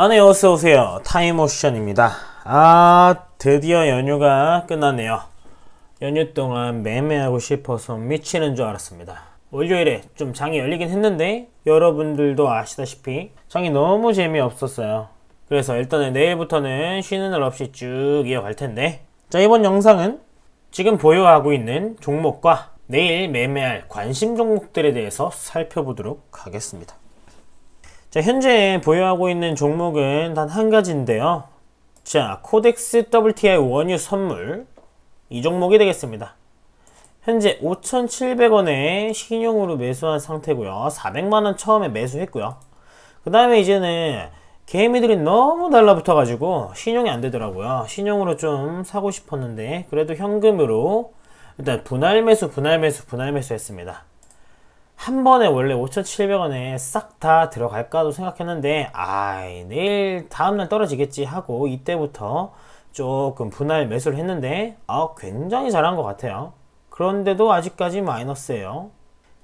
아, 네, 어서오세요. 타이모션입니다. 아, 드디어 연휴가 끝났네요. 연휴 동안 매매하고 싶어서 미치는 줄 알았습니다. 월요일에 좀 장이 열리긴 했는데, 여러분들도 아시다시피 장이 너무 재미없었어요. 그래서 일단은 내일부터는 쉬는 날 없이 쭉 이어갈 텐데, 자, 이번 영상은 지금 보유하고 있는 종목과 내일 매매할 관심 종목들에 대해서 살펴보도록 하겠습니다. 자, 현재 보유하고 있는 종목은 단 한 가지인데요. 자, 코덱스 WTI 원유 선물. 이 종목이 되겠습니다. 현재 5,700원에 신용으로 매수한 상태고요. 400만원 처음에 매수했고요. 그 다음에 이제는 개미들이 너무 달라붙어가지고 신용이 안 되더라고요. 신용으로 좀 사고 싶었는데 그래도 현금으로 일단 분할 매수, 분할 매수, 분할 매수 했습니다. 한 번에 원래 5,700원에 싹 다 들어갈까도 생각했는데, 아이, 내일 다음날 떨어지겠지 하고 이때부터 조금 분할 매수를 했는데, 아, 굉장히 잘한 것 같아요. 그런데도 아직까지 마이너스예요.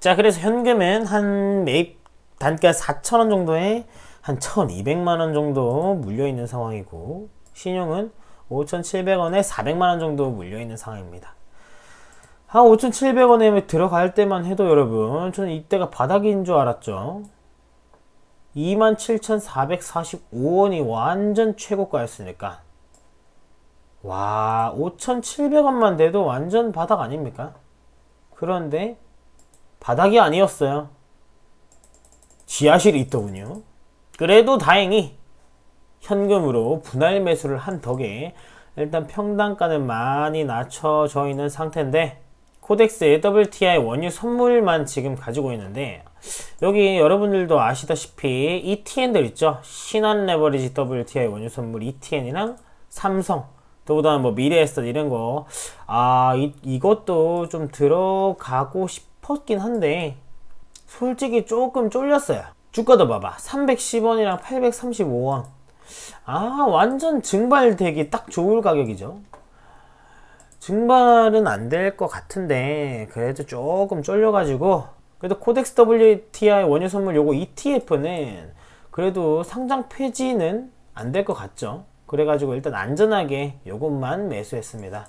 자, 그래서 현금은 한 매입 단가 4,000원 정도에 한 1,200만원 정도 물려있는 상황이고, 신용은 5,700원에 400만원 정도 물려있는 상황입니다. 한 5,700원에 들어갈 때만 해도 여러분, 저는 이때가 바닥인 줄 알았죠. 27,445원이 완전 최고가였으니까. 와, 5,700원만 돼도 완전 바닥 아닙니까? 그런데 바닥이 아니었어요. 지하실이 있더군요. 그래도 다행히 현금으로 분할 매수를 한 덕에 일단 평단가는 많이 낮춰져 있는 상태인데 코덱스 WTI 원유 선물만 지금 가지고 있는데 여기 여러분들도 아시다시피 ETN들 있죠? 신한 레버리지 WTI 원유 선물 ETN이랑 삼성 또보다 뭐 미래에셋 이런 거 아 이것도 좀 들어가고 싶었긴 한데 솔직히 조금 쫄렸어요. 주가도 봐봐. 310원이랑 835원. 아 완전 증발되기 딱 좋을 가격이죠 증발은 안 될 것 같은데 그래도 조금 쫄려가지고 그래도 코덱스 WTI 원유 선물 요거 ETF는 그래도 상장 폐지는 안 될 것 같죠. 그래가지고 일단 안전하게 요것만 매수했습니다.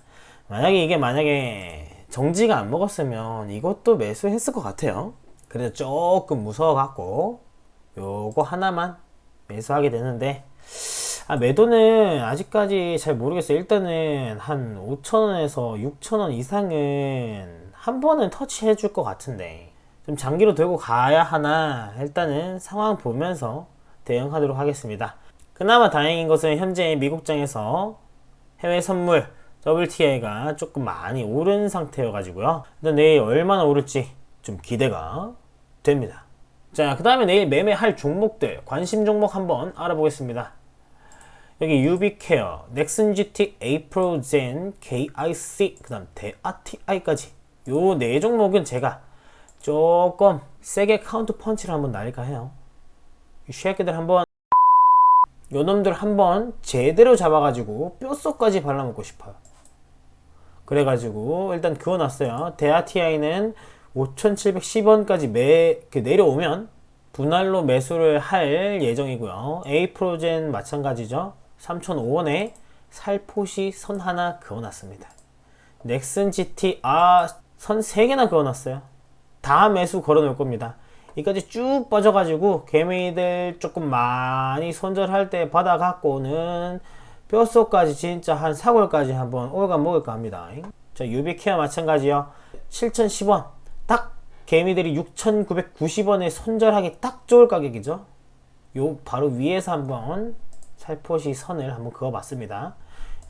만약에 이게 만약에 정지가 안 먹었으면 이것도 매수했을 것 같아요. 그래서 조금 무서워 갖고 요거 하나만 매수하게 되는데 아, 매도는 아직까지 잘 모르겠어요. 일단은 한 5천원에서 6천원 이상은 한 번은 터치해 줄 것 같은데 좀 장기로 들고 가야 하나 일단은 상황 보면서 대응하도록 하겠습니다. 그나마 다행인 것은 현재 미국장에서 해외 선물 WTI가 조금 많이 오른 상태여 가지고요. 일단 내일 얼마나 오를지 좀 기대가 됩니다. 자, 그 다음에 내일 매매할 종목들 관심 종목 한번 알아보겠습니다. 여기 유비케어, 넥슨GT, 에이프로젠, KIC, 그 다음 대아티아이까지 요 네 종목은 제가 조금 세게 카운트 펀치를 한번 날릴까 해요. 이 쉐이크들 한번 요 놈들 한번 제대로 잡아가지고 뼛속까지 발라먹고 싶어요. 그래가지고 일단 그어놨어요. 대아티아이는 5,710원까지 매, 그 내려오면 분할로 매수를 할 예정이고요. 에이프로젠 마찬가지죠. 3,005원에 살포시 선 하나 그어놨습니다. 넥슨 GT 아 선 3개나 그어놨어요. 다 매수 걸어놓을 겁니다. 이까지 쭉 빠져가지고 개미들 조금 많이 손절할 때 받아갖고는 뼛속까지 진짜 한 4월까지 한번 올가 먹을까 합니다. 자 유비케어 마찬가지요. 7,010원 딱 개미들이 6,990원에 손절하기 딱 좋을 가격이죠. 요 바로 위에서 한번 살포시 선을 한번 그어봤습니다.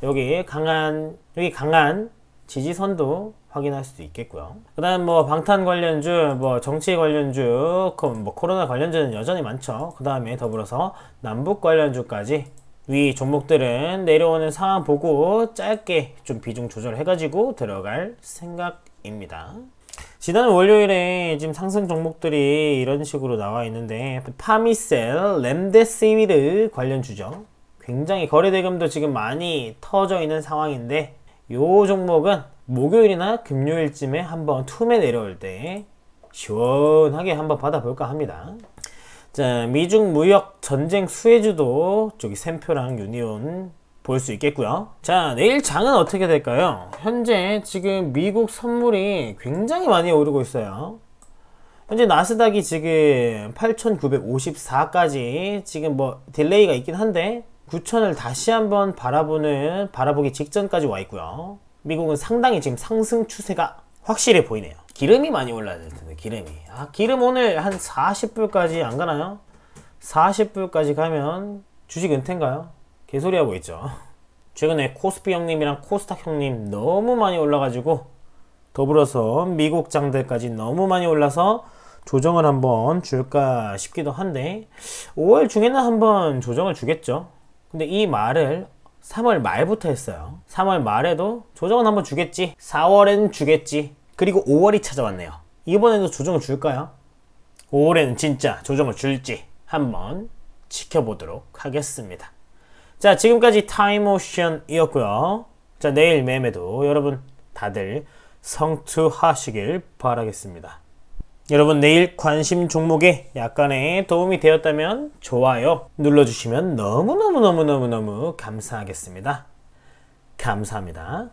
여기 강한 여기 강한 지지선도 확인할 수도 있겠고요. 그다음 뭐 방탄 관련주, 뭐 정치 관련주, 뭐 코로나 관련주는 여전히 많죠. 그다음에 더불어서 남북 관련주까지 위 종목들은 내려오는 상황 보고 짧게 좀 비중 조절해가지고 들어갈 생각입니다. 지난 월요일에 지금 상승 종목들이 이런 식으로 나와 있는데 파미셀, 램데시비르 관련주죠. 굉장히 거래 대금도 지금 많이 터져 있는 상황인데 요 종목은 목요일이나 금요일쯤에 한번 툼에 내려올 때 시원하게 한번 받아볼까 합니다. 자, 미중 무역 전쟁 수혜주도 저기 샘표랑 유니온 볼 수 있겠고요. 자, 내일 장은 어떻게 될까요? 현재 지금 미국 선물이 굉장히 많이 오르고 있어요. 현재 나스닥이 지금 8,954까지 지금 뭐 딜레이가 있긴 한데 9,000을 다시 한번 바라보는 바라보기 직전까지 와 있고요. 미국은 상당히 지금 상승 추세가 확실해 보이네요. 기름이 많이 올라야 될 텐데 기름이. 아 기름 오늘 한 40불까지 안 가나요? 40불까지 가면 주식 은퇴인가요? 개소리 하고 있죠. 최근에 코스피 형님이랑 코스닥 형님 너무 많이 올라가지고 더불어서 미국 장들까지 너무 많이 올라서 조정을 한번 줄까 싶기도 한데 5월 중에는 한번 조정을 주겠죠. 근데 이 말을 3월 말부터 했어요. 3월 말에도 조정은 한번 주겠지. 4월엔 주겠지. 그리고 5월이 찾아왔네요. 이번에도 조정을 줄까요? 5월에는 진짜 조정을 줄지 한번 지켜보도록 하겠습니다. 자, 지금까지 타임오션이었고요. 자, 내일 매매도 여러분 다들 성투하시길 바라겠습니다. 여러분 내일 관심 종목에 약간의 도움이 되었다면 좋아요 눌러주시면 너무너무너무너무너무 감사하겠습니다. 감사합니다.